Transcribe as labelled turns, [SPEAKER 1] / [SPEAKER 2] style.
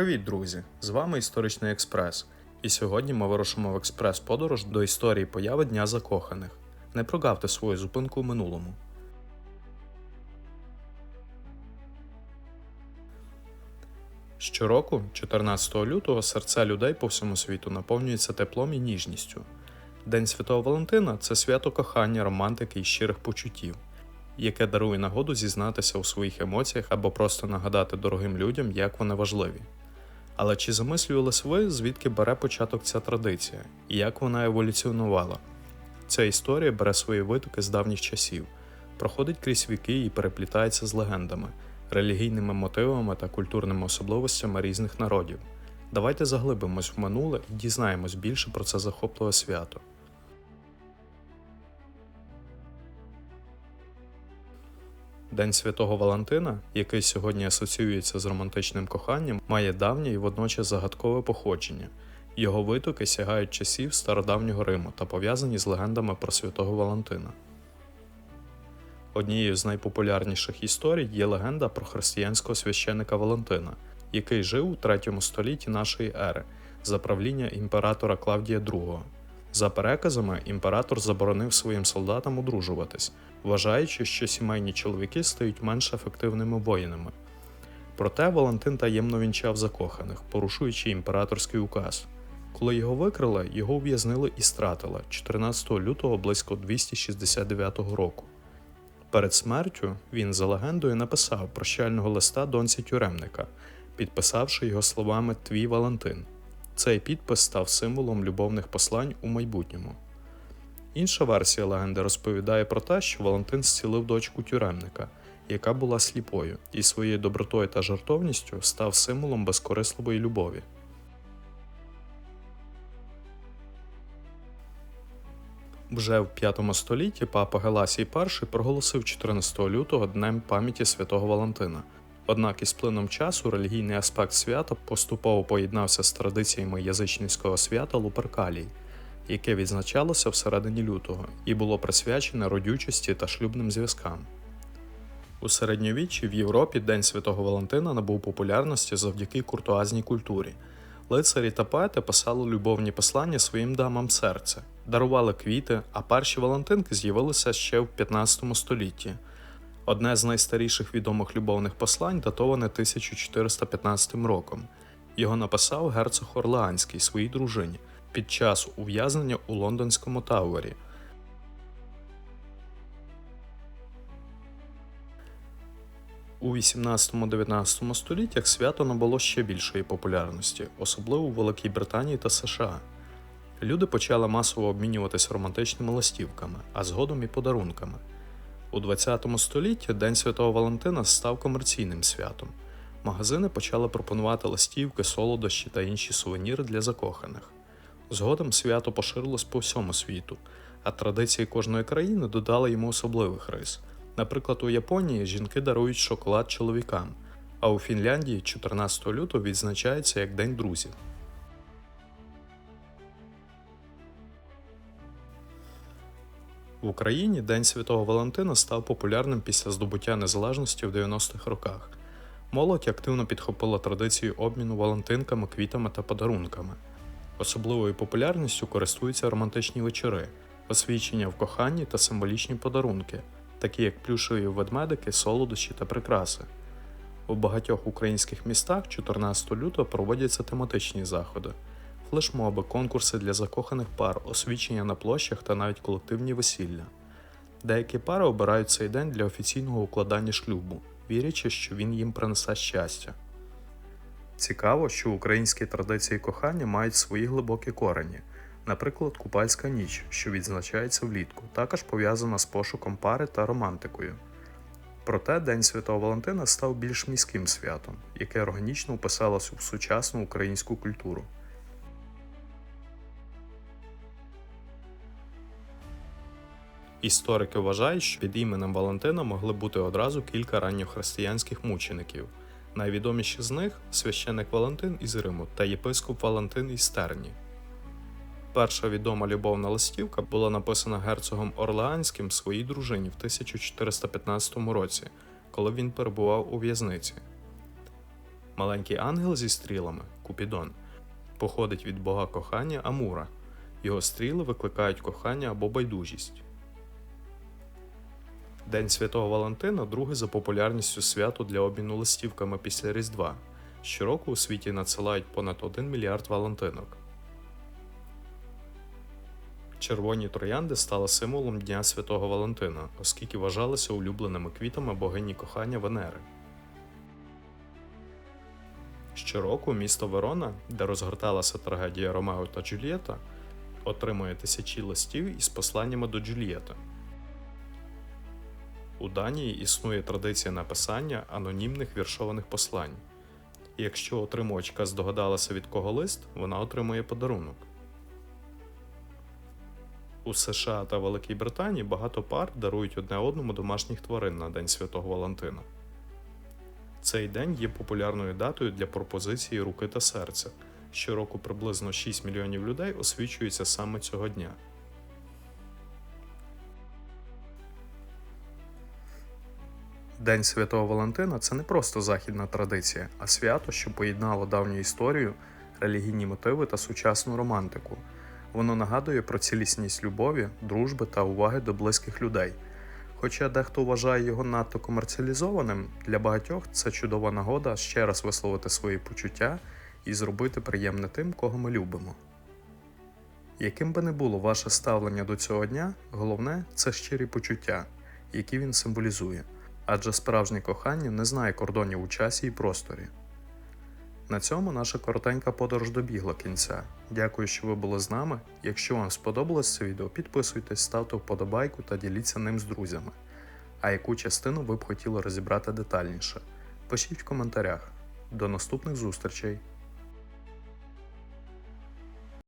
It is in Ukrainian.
[SPEAKER 1] Привіт, друзі! З вами Історичний Експрес. І сьогодні ми вирушимо в експрес-подорож до історії появи Дня Закоханих. Не прогавте свою зупинку у минулому. Щороку, 14 лютого, серця людей по всьому світу наповнюється теплом і ніжністю. День Святого Валентина це свято кохання, романтики і щирих почуттів, яке дарує нагоду зізнатися у своїх емоціях або просто нагадати дорогим людям, як вони важливі. Але чи замислювались ви, звідки бере початок ця традиція і як вона еволюціонувала? Ця історія бере свої витоки з давніх часів, проходить крізь віки і переплітається з легендами, релігійними мотивами та культурними особливостями різних народів. Давайте заглибимось в минуле і дізнаємось більше про це захопливе свято. День Святого Валентина, який сьогодні асоціюється з романтичним коханням, має давнє і водночас загадкове походження. Його витоки сягають часів стародавнього Риму та пов'язані з легендами про святого Валентина. Однією з найпопулярніших історій є легенда про християнського священика Валентина, який жив у 3 столітті нашої ери за правління імператора Клавдія II. За переказами, імператор заборонив своїм солдатам одружуватись, вважаючи, що сімейні чоловіки стають менш ефективними воїнами. Проте Валентин таємно вінчав закоханих, порушуючи імператорський указ. Коли його викрили, його ув'язнили і стратили 14 лютого близько 269 року. Перед смертю він, за легендою, написав прощального листа доньці тюремника, підписавши його словами Твій Валентин. Цей підпис став символом любовних послань у майбутньому. Інша версія легенди розповідає про те, що Валентин зцілив дочку тюремника, яка була сліпою, і своєю добротою та жартовністю став символом безкорисливої любові. Вже в V столітті папа Геласій І проголосив 14 лютого Днем пам'яті святого Валентина. Однак із плином часу релігійний аспект свята поступово поєднався з традиціями язичницького свята Луперкалій, яке відзначалося всередині лютого і було присвячене родючості та шлюбним зв'язкам. У середньовіччі в Європі День Святого Валентина набув популярності завдяки куртуазній культурі. Лицарі та поети писали любовні послання своїм дамам серця, дарували квіти, а перші Валентинки з'явилися ще в 15 столітті. Одне з найстаріших відомих любовних послань датоване 1415 роком. Його написав герцог Орлеанський своїй дружині під час ув'язнення у лондонському Тауері. У 18-19 століттях свято набуло ще більшої популярності, особливо у Великій Британії та США. Люди почали масово обмінюватися романтичними листівками, а згодом і подарунками. У 20 столітті День Святого Валентина став комерційним святом. Магазини почали пропонувати листівки, солодощі та інші сувеніри для закоханих. Згодом свято поширилось по всьому світу, а традиції кожної країни додали йому особливих рис. Наприклад, у Японії жінки дарують шоколад чоловікам, а у Фінляндії 14 лютого відзначається як День друзів. В Україні День Святого Валентина став популярним після здобуття незалежності в 90-х роках. Молодь активно підхопила традицію обміну валентинками, квітами та подарунками. Особливою популярністю користуються романтичні вечори, освічення в коханні та символічні подарунки, такі як плюшові ведмедики, солодощі та прикраси. У багатьох українських містах 14 лютого проводяться тематичні заходи флешмоби, конкурси для закоханих пар, освічення на площах та навіть колективні весілля. Деякі пари обирають цей день для офіційного укладання шлюбу, вірячи, що він їм принесе щастя. Цікаво, що українські традиції кохання мають свої глибокі корені. Наприклад, купальська ніч, що відзначається влітку, також пов'язана з пошуком пари та романтикою. Проте День Святого Валентина став більш міським святом, яке органічно вписалось у сучасну українську культуру. Історики вважають, що під іменем Валентина могли бути одразу кілька ранньохристиянських мучеників. Найвідоміші з них священик Валентин із Риму та єпископ Валентин із Терні. Перша відома любовна листівка була написана герцогом Орлеанським своїй дружині в 1415 році, коли він перебував у в'язниці. Маленький ангел зі стрілами Купідон походить від бога кохання Амура. Його стріли викликають кохання або байдужість. День Святого Валентина друге за популярністю свято для обміну листівками після Різдва. Щороку у світі надсилають понад 1 мільярд валентинок. Червоні троянди стали символом Дня Святого Валентина, оскільки вважалися улюбленими квітами богині кохання Венери. Щороку місто Верона, де розгорталася трагедія Ромео та Джульєта, отримує тисячі листів із посланнями до Джульєти. У Данії існує традиція написання анонімних віршованих послань. І якщо отримувачка здогадалася від кого лист, вона отримує подарунок. У США та Великій Британії багато пар дарують одне одному домашніх тварин на День Святого Валентина. Цей день є популярною датою для пропозиції руки та серця. Щороку приблизно 6 мільйонів людей освічуються саме цього дня. День Святого Валентина це не просто західна традиція, а свято, що поєднало давню історію, релігійні мотиви та сучасну романтику. Воно нагадує про цілісність любові, дружби та уваги до близьких людей. Хоча дехто вважає його надто комерціалізованим, для багатьох це чудова нагода ще раз висловити свої почуття і зробити приємне тим, кого ми любимо. Яким би не було ваше ставлення до цього дня, головне це щирі почуття, які він символізує, адже справжнє кохання не знає кордонів у часі і просторі. На цьому наша коротенька подорож добігла кінця. Дякую, що ви були з нами. Якщо вам сподобалось це відео, підписуйтесь, ставте вподобайку та діліться ним з друзями. А яку частину ви б хотіли розібрати детальніше? Пишіть в коментарях. До наступних зустрічей!